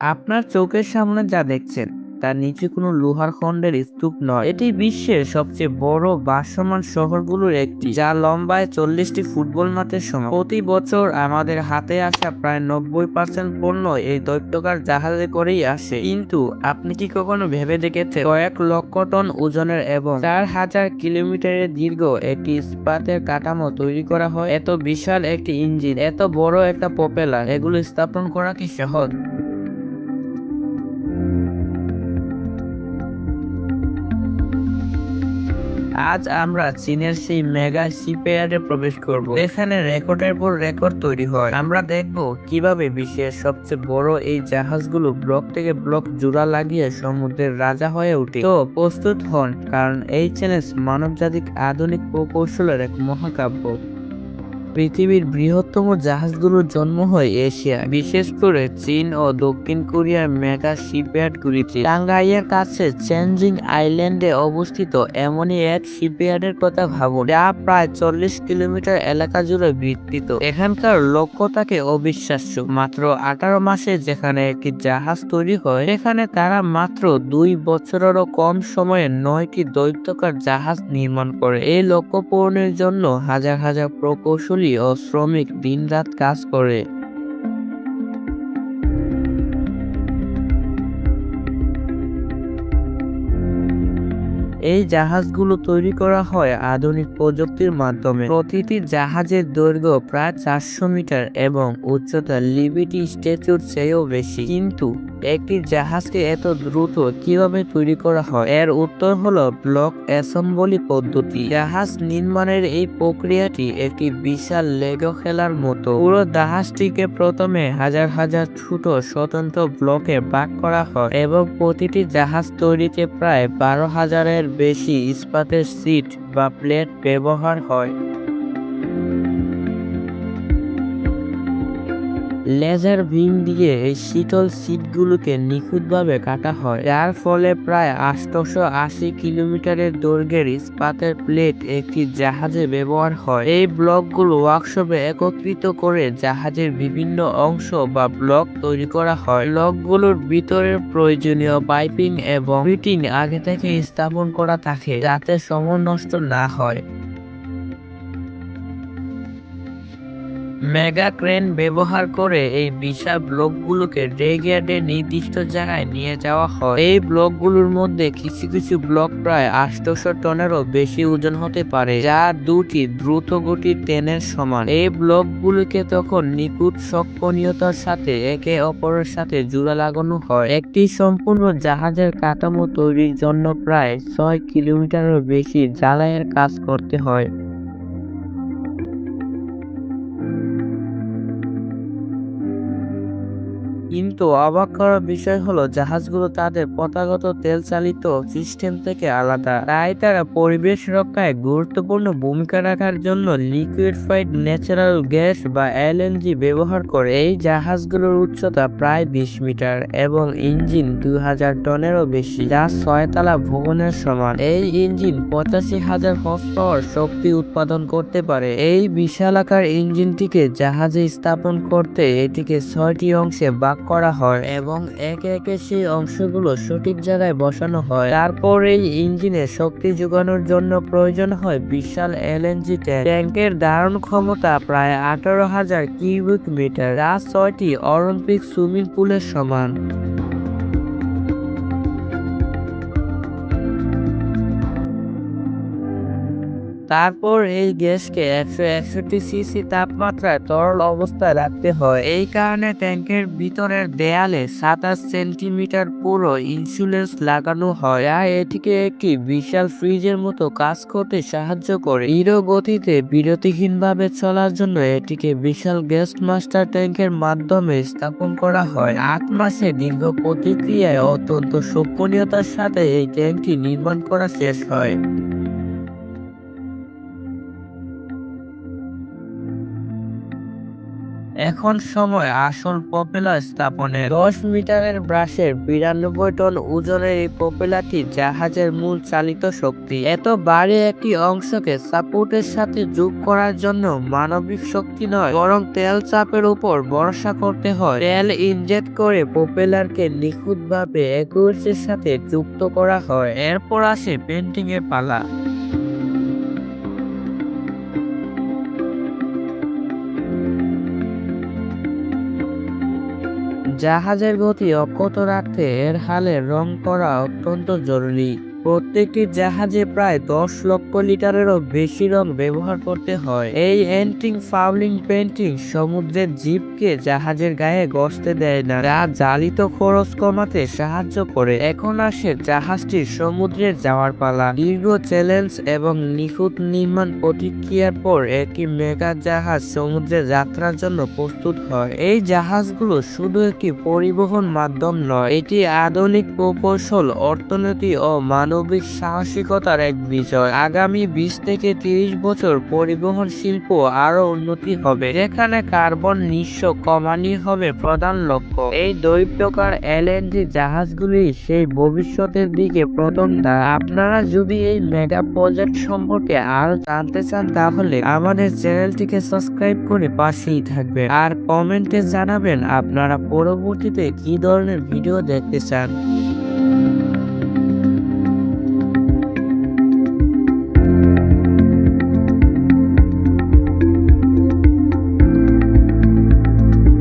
আপনার চোখের সামনে যা দেখছেন, তার নিচে কোনো লোহার খণ্ডের স্তূপ নয়। এটি বিশ্বের সবচেয়ে বড় বাসমান শহরগুলোর একটি, যা লম্বায় চল্লিশটি ফুটবল মাঠের সমান। প্রতি বছর আমাদের হাতে আসা প্রায় নব্বই পার্সেন্ট পণ্য এই দৈত্যকার জাহাজে করেই আসে। কিন্তু আপনি কি কখনো ভেবে দেখেছেন, কয়েক লক্ষ টন ওজনের এবং চার হাজার কিলোমিটারের দীর্ঘ একটি ইস্পাতের কাঠামো তৈরি করা হয়? এত বিশাল একটি ইঞ্জিন, এত বড় একটা পপেলার এগুলো স্থাপন করা কি সহজ? আজ আমরা চীনের সেই মেগা শিপইয়ার্ডে প্রবেশ করব। এখানে রেকর্ডের পর রেকর্ড তৈরি হয়। আমরা দেখব কীভাবে বিশ্বের সবচেয়ে বড় এই জাহাজগুলো ব্লক থেকে ব্লক জোড়া লাগিয়ে সমুদ্রের রাজা হয়ে উঠে তো প্রস্তুত হন, কারণ এই চ্যালেঞ্জ মানবজাতিক আধুনিক প্রকৌশলের এক মহাকাব্য। পৃথিবীর বৃহত্তম জাহাজগুলোর জন্ম হয় এশিয়া বিশেষ করে চীন ও দক্ষিণ কোরিয়ার মেগা শিপইয়ার্ডগুলিতে। টাঙ্গাইয়ের কাছে চেঞ্জিং আইল্যান্ডে অবস্থিত এমনই এক শিপইয়ার্ডের কথা ভাবুন, যা প্রায় চল্লিশ কিলোমিটার এলাকা জুড়ে বিস্তৃত। এখানকার লক্ষ্য থাকে অবিশ্বাস্য। মাত্র আঠারো মাসে যেখানে একটি জাহাজ তৈরি হয়, সেখানে তারা মাত্র দুই বছরেরও কম সময়ে নয়টি দৈত্যকার জাহাজ নির্মাণ করে। এই লক্ষ্য পূরণের জন্য হাজার হাজার প্রকৌশলী ও শ্রমিক দিনরাত কাজ করে। এই জাহাজগুলো তৈরি করা হয় আধুনিক প্রযুক্তির মাধ্যমে। প্রতিটি জাহাজের দৈর্ঘ্য প্রায় চারশো মিটার এবং উচ্চতা লিবিটি স্ট্যাচুর চেয়েও বেশি। কিন্তু একটি জাহাজকে এত দ্রুত কীভাবে তৈরি করা হয়? এর উত্তর হলো ব্লক অ্যাসেম্বলি পদ্ধতি। জাহাজ নির্মাণের এই প্রক্রিয়াটি একটি বিশাল লেগো খেলার মতো। পুরো জাহাজটিকে প্রথমে হাজার হাজার ছোট স্বতন্ত্র ব্লকে ভাগ করা হয় এবং প্রতিটি জাহাজ তৈরিতে প্রায় বারো হাজারের বেশি ইস্পাতের সিট বা প্লেট ব্যবহার হয়। লেজার বিম দিয়ে এই শীতল সিটগুলোকে নিখুঁতভাবে কাটা হয়। যার ফলে প্রায় আটশোশো আশি কিলোমিটারের দৈর্ঘ্যের ইস্পাতের প্লেট একটি জাহাজে ব্যবহার হয়। এই ব্লকগুলো ওয়ার্কশপে একত্রিত করে জাহাজের বিভিন্ন অংশ বা ব্লক তৈরি করা হয়। ব্লকগুলোর ভিতরের প্রয়োজনীয় পাইপিং এবং ফিটিং আগে থেকে স্থাপন করা থাকে যাতে সময় নষ্ট না হয়। মেগা ক্রেন ব্যবহার করে এই বিশাল ব্লকগুলোকে ড্রেগিয়ার্ডের নির্দিষ্ট জায়গায় নিয়ে যাওয়া হয়। এই ব্লকগুলোর মধ্যে কিছু কিছু ব্লক প্রায় আটশোশো টনেরও বেশি ওজন হতে পারে, যা দুটি দ্রুত গতির ট্রেনের সমান। এই ব্লকগুলোকে তখন নিখুঁত সক্ষণীয়তার সাথে একে অপরের সাথে জোড়া লাগানো হয়। একটি সম্পূর্ণ জাহাজের কাঠামো তৈরির জন্য প্রায় ছয় কিলোমিটারেরও বেশি জ্বালাইয়ের কাজ করতে হয়। কিন্তু অবাক করার বিষয় হলো, জাহাজগুলো তাদের পতাগত তেল চালিত সিস্টেম থেকে আলাদা। তাই তারা পরিবেশ রক্ষায় গুরুত্বপূর্ণ ভূমিকা রাখার জন্য লিকুইডফাইড ন্যাচারাল গ্যাস বা এলএনজি ব্যবহার করে। এই জাহাজগুলোর উচ্চতা প্রায় বিশ মিটার এবং ইঞ্জিন দুই হাজার টনেরও বেশি, যা ছয়তলা ভবনের সমান। এই ইঞ্জিন পঁচাশি হাজার হর্স শক্তি উৎপাদন করতে পারে। এই বিশালাকার ইঞ্জিনটিকে জাহাজে স্থাপন করতে এটিকে ছয়টি অংশে ভাগ করা হয় এবং একে একে সেই অংশগুলো সঠিক জায়গায় বসানো হয়। তারপর এই ইঞ্জিনে শক্তি যোগানোর জন্য প্রয়োজন হয় বিশাল এলএনজি ট্যাঙ্ক। ট্যাঙ্কের ধারণ ক্ষমতা প্রায় আঠারো হাজার কিউবিক মিটার, যা ছয়টি অলিম্পিক সুইমিং পুলের সমান। তারপর এই গ্যাসকে একশো একষট্টি সিসি তাপমাত্রায় তরল অবস্থায় রাখতে হয়। এই কারণে ট্যাঙ্কের ভিতরের দেয়ালে সাতাশ সেন্টিমিটার পুরো ইন্সুলেন্স লাগানো হয় যা এটিকে একটি বিশাল ফ্রিজের মতো কাজ করতে সাহায্য করে। হিরো গতিতে বিরতিহীনভাবে চলার জন্য এটিকে বিশাল গ্যাস মাস্টার ট্যাঙ্কের মাধ্যমে স্থাপন করা হয়। আট মাসে দীর্ঘ প্রতিক্রিয়ায় অত্যন্ত সক্ষণীয়তার সাথে এই ট্যাঙ্কটি নির্মাণ করা শেষ হয়। এখন সময় আসল প্রপেলার স্থাপনে। দশ মিটারের ব্রাশের বিরানব্বই টন ওজনের এই প্রপেলারটি জাহাজের মূল চালিত শক্তি। এত বাড়ি একটি অংশকে সাপোর্টের সাথে যোগ করার জন্য মানবিক শক্তি নয়, বরং তেল চাপের উপর ভরসা করতে হয়। তেল ইনজেক্ট করে প্রপেলারকে নিখুঁতভাবে একুরেসির সাথে যুক্ত করা হয়। এরপর আসে পেন্টিং এর পালা। জাহাজের গতি অক্ষত রাখতে এর হালের রং করা অত্যন্ত জরুরি। প্রত্যেকটি জাহাজে প্রায় দশ লক্ষ লিটারেরও বেশি রং ব্যবহার করতে হয়। এই এন্টিং ফাউলিং পেন্টিং সমুদ্রের জীবকে জাহাজের গায়ে গসতে দেয় না, যা জালিত খরচ কমাতে সাহায্য করে। এখন আসে জাহাজটি সমুদ্রে যাওয়ার পালা। দীর্ঘ চ্যালেঞ্জ এবং নিখুঁত নির্মাণ প্রতিক্রিয়ার পর একটি মেগা জাহাজ সমুদ্রে যাত্রার জন্য প্রস্তুত হয়। এই জাহাজগুলো শুধু একটি পরিবহন মাধ্যম নয়, এটি আধুনিক প্রকৌশল, অর্থনীতি ও মানবিক সাহসিকতার এক বিজয়। আগামী বিশ থেকে তিরিশ বছর পরিবহন শিল্প আরও উন্নতি হবে, যেখানে কার্বন নিঃস্ব কমানি হবে প্রধান লক্ষ্য। এই দৈত্যকার এলএনজি জাহাজগুলি সেই ভবিষ্যতের দিকে প্রথম ধাপ আপনারা যদি এই মেগা প্রজেক্ট সম্পর্কে আরও জানতে চান, তাহলে আমাদের চ্যানেলটিকে সাবস্ক্রাইব করে পাশেই থাকবে আর কমেন্টে জানাবেন, আপনারা পরবর্তীতে কি ধরনের ভিডিও দেখতে চান।